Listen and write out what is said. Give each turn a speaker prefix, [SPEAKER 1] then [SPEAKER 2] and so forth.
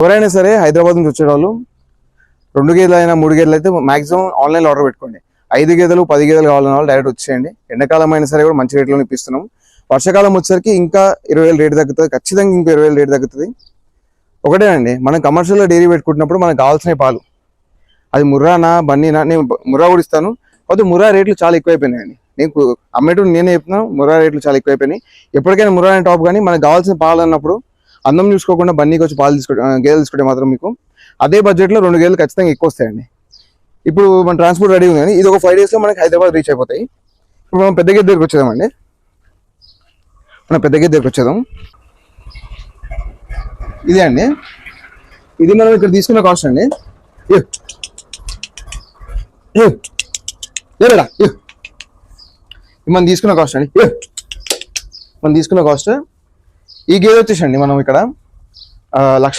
[SPEAKER 1] ఎవరైనా సరే హైదరాబాద్ నుంచి వచ్చేవాళ్ళు రెండు గేదెలు అయినా మూడు గేదెలు అయితే మాక్సిమం ఆన్లైన్ ఆర్డర్ పెట్టుకోండి. ఐదు గేదెలు పది గేదెలు కావాలన్న వాళ్ళు డైరెక్ట్ వచ్చేయండి. ఎండాకాలం అయినా సరే కూడా మంచి రేట్లో ఇప్పిస్తున్నాం. వర్షాకాలం వచ్చేసరికి ఇంకా ఇరవై వేలు రేటు తగ్గుతుంది. ఖచ్చితంగా ఇంకా ఇరవై వేలు రేటు తగ్గుతుంది. ఒకటేనండి మనం కమర్షియల్గా డైరీ పెట్టుకుంటున్నప్పుడు మనకు కావాల్సిన పాలు. అది ముర్రానా బన్నీనా నేను ముర్రా కూడా ఇస్తాను. కాకపోతే ముర్రా రేట్లు చాలా ఎక్కువైపోయినాయండి. నేను అమ్మేటప్పుడు నేనే చెప్తున్నాను ముర్రా రేట్లు చాలా ఎక్కువైపోయినాయి. ఎప్పటికైనా ముర్రా అనే టాప్ కానీ మనకు కావాల్సిన పాలు అన్నప్పుడు అందం చూసుకోకుండా బన్నీకి వచ్చి పాలు తీసుకో గేదెలు తీసుకుంటే మాత్రం మీకు అదే బడ్జెట్లో రెండు గేదెలు ఖచ్చితంగా ఎక్కువ వస్తాయండి. ఇప్పుడు మన ట్రాన్స్పోర్ట్ రెడీ ఉంది కానీ ఇది ఒక ఫైవ్ డేస్లో మనకి హైదరాబాద్ రీచ్ అయిపోతాయి. ఇప్పుడు మనం పెద్ద గేదె దగ్గరికి వచ్చేదామండి మనం పెద్ద గేదె దగ్గరికి వచ్చేదాం ఇదే అండి. ఇది మనం ఇక్కడ తీసుకున్న కాస్ట్ అండి. మనం తీసుకున్న కాస్ట్ అండి. మనం తీసుకున్న కాస్ట్ ఈ గేదె వచ్చేసండి మనం ఇక్కడ. లక్ష